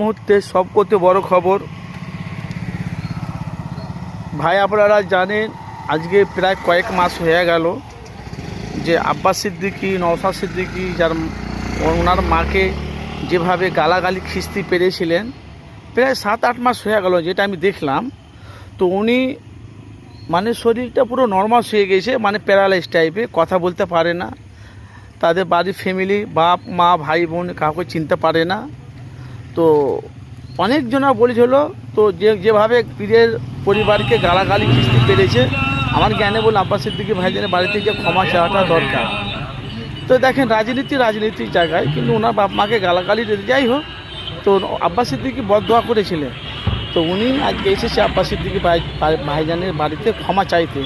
মুহূর্তে সব করতে বড় খবর। ভাই, আপনারা জানেন, আজকে প্রায় কয়েক মাস হয়ে গেল যে আব্বাস সিদ্দিকি, নওশাদ সিদ্দিকি যার ওনার মাকে যেভাবে গালাগালি খিস্তি পেরেছিলেন, প্রায় সাত, আট মাস হয়ে গেল যেটা আমি দেখলাম। তো উনি মানে শরীরটা পুরো নর্মাল হয়ে গেছে মানে প্যারালাইজ টাইপে কথা বলতে পারে না। তাদের বাড়ির ফ্যামিলি বাপ, মা, ভাই, বোন কাউকে চিনতে পারে না। তো অনেকজনা বলেছিল তো যে, যেভাবে পীরের পরিবারকে গালাগালি, খিস্তি পেরেছে, আমার জ্ঞানে বলে আব্বাস সিদ্দিকি ভাইজানের বাড়িতে যে ক্ষমা চাওয়াটা দরকার। তো দেখেন, রাজনীতি রাজনীতির জায়গায়, কিন্তু ওনার বাপ মাকে গালাগালি দিতে যাই হোক, তো আব্বাস সিদ্দিকি বদোয়া করেছিলেন। তো উনি আজকে এসেছে আব্বাস সিদ্দিকি ভাই- ভাইজানের বাড়িতে ক্ষমা চাইতে।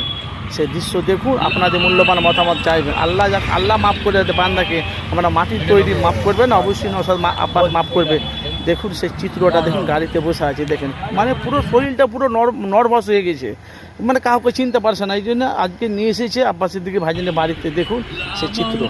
সে দৃশ্য দেখুন, আপনাদের মূল্যবান মতামত চাইবেন। আল্লাহ যাক, আল্লাহ মাফ করে দেবে বান্দাকে। আমরা মাটির তৈরি মাফ করবে না অবশ্যই নসাদ আব্বাস মাফ করবে। দেখুন সেই চিত্রটা দেখুন গাড়িতে বসে আছে দেখেন। মানে পুরো শরীরটা পুরো নর্ভাস হয়ে গেছে। মানে কাউকে চিনতে পারছে না এই জন্য আজকে নিয়ে এসেছে আব্বাস দিকে ভাইজানের বাড়িতে দেখুন সে চিত্র।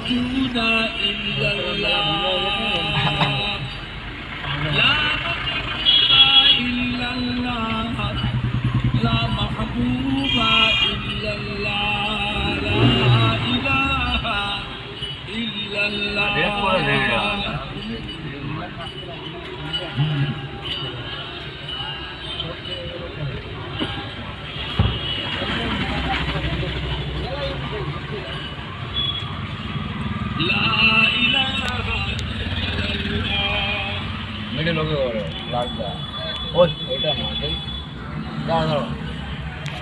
মিডিল লোকে করে লাগদা ও এটা না দাঁড়া দাঁড়া